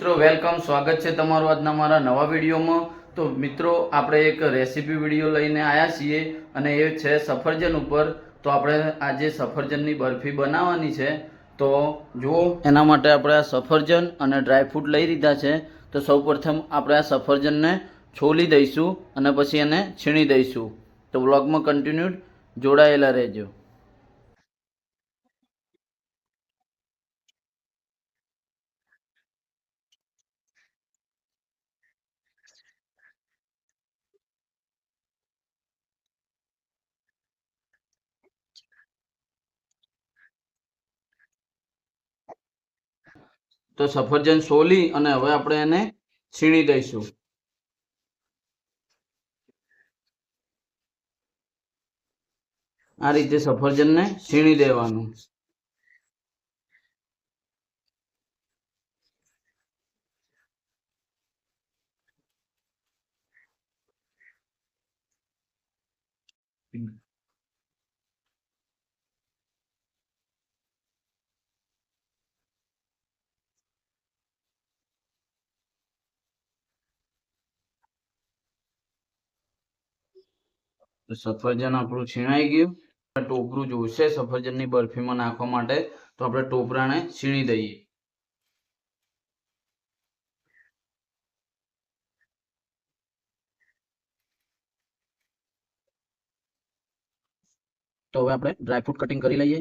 મિત્રો વેલકમ સ્વાગત છે તમારું આજના મારા નવા વિડીયોમાં. તો મિત્રો, આપણે એક રેસીપી વીડિયો લઈને આવ્યા છીએ અને એ છે સફરજન ઉપર. તો આપણે આજે સફરજનની બરફી બનાવવાની છે. તો જુઓ, એના માટે આપણે આ સફરજન અને ડ્રાયફ્રૂટ લઈ લીધા છે. તો સૌપ્રથમ આપણે આ સફરજનને છોલી દઈશું અને પછી એને છીણી દઈશું. તો વ્લોગમાં કન્ટિન્યુ જોડાયેલા રહેજો. તો સફરજન સોલી અને હવે આપણે એને છીણી દઈશું. આ રીતે સફરજનને છીણી દેવાનું. તો સફરજન આપણું છીણાઈ ગયું. ટોપરું જોશે સફરજનની બરફીમાં નાખવા માટે. તો આપણે ટોપરાને છીણી દઈએ. તો હવે આપણે ડ્રાયફ્રૂટ કટિંગ કરી લઈએ.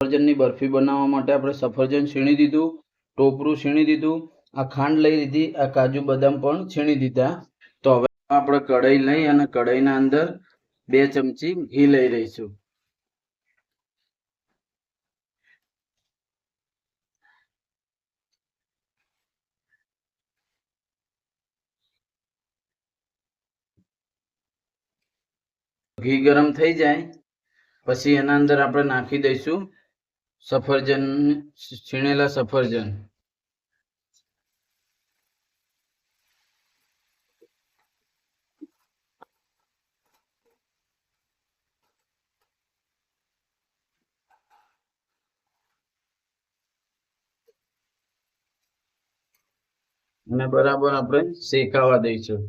સફરજનની બરફી બનાવવા માટે આપણે સફરજન છીણી દીધું, ટોપરું છીણી દીધું, આ ખાંડ લઈ લીધી, આ કાજુ બદામ પણ છીણી દીધા. તો હવે આપણે કઢાઈ લઈ અને કઢાઈના અંદર બે ચમચી ઘી લઈ રહીશું ઘી ગરમ થઈ જાય, પછી એના અંદર આપણે નાખી દઈશું સફરજન છીણેલા સફરજન. અને બરાબર આપણે શેકાવા દઈશું.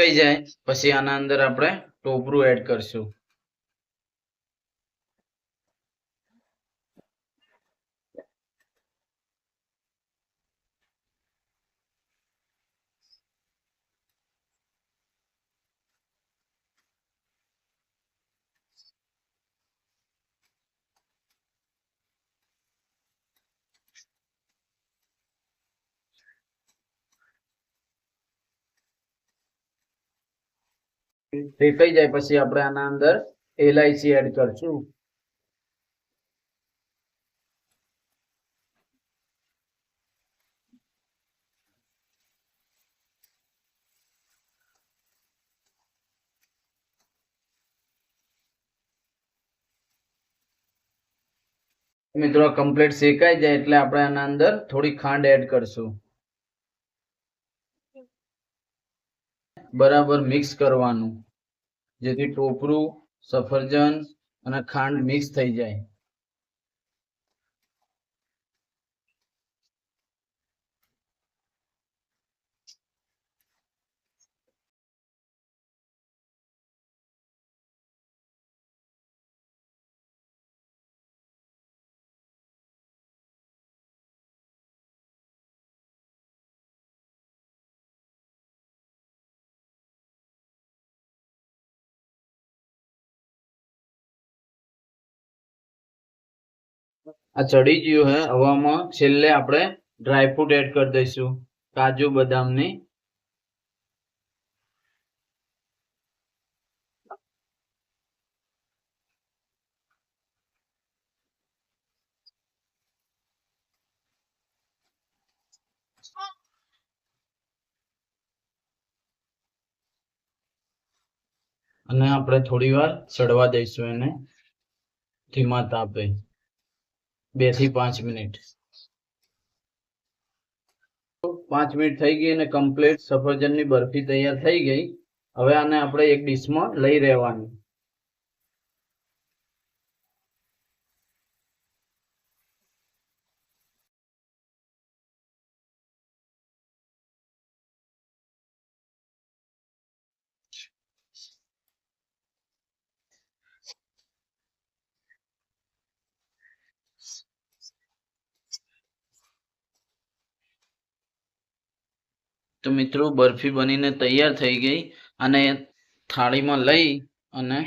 શેકાઈ જાય પછી આના અંદર આપણે ટોપરું એડ કરશું. શેકાઈ જાય પછી આપણે આના અંદર એલઆઈસી એડ કરશું. મિત્રો કમ્પ્લીટ શેકાઈ જાય એટલે આપણે આના અંદર થોડી ખાંડ એડ કરશું. બરાબર મિક્સ કરવાનું. જેથી ટોપરું સફરજન અને ખાંડ મિક્સ થઈ જાય. આ ચડી ગયું હે હવામાં. છેલ્લે આપણે ડ્રાયફ્રૂટ એડ કરી દઈશું. કાજુ, બદામની. અને આપણે થોડી વાર ચડવા દઈશું એને. ધીમા તાપે. બેથી પાંચ મિનિટ. પાંચ મિનિટ થઈ ગઈ અને કમ્પ્લીટ સફરજનની બરફી તૈયાર થઈ ગઈ. હવે આને આપણે એક ડીશમાં લઈ રહેવાની. તો મિત્રો, બરફી બનીને તૈયાર થઈ ગઈ અને થાળીમાં લઈ અને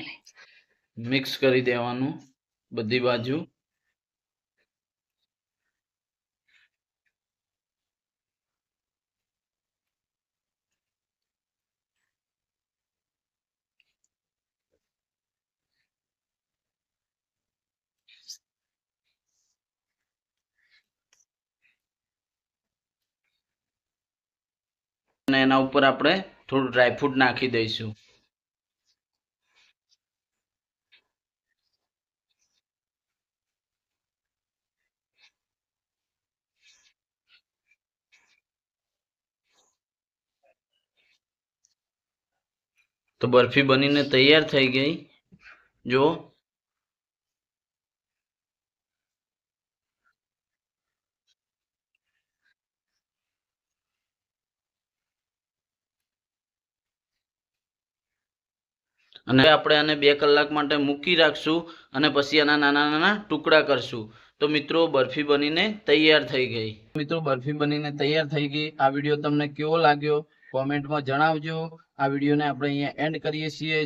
મિક્સ કરી દેવાનું બધી બાજુ. અને એના ઉપર આપણે થોડું ડ્રાયફ્રૂટ નાખી દઈશું. તો બરફી બનીને તૈયાર થઈ ગઈ. જો અને આપણે આને બે કલાક માટે મૂકી રાખશું અને પછી આના નાના નાના ટુકડા કરશું. તો મિત્રો, બરફી બનીને તૈયાર થઈ ગઈ. મિત્રો, બરફી બનીને તૈયાર થઈ ગઈ. આ વીડિયો તમને કેવો લાગ્યો? કોમેન્ટમાં જણાવજો. આ વિડીયોને આપણે અહીંયા એન્ડ કરીએ છીએ.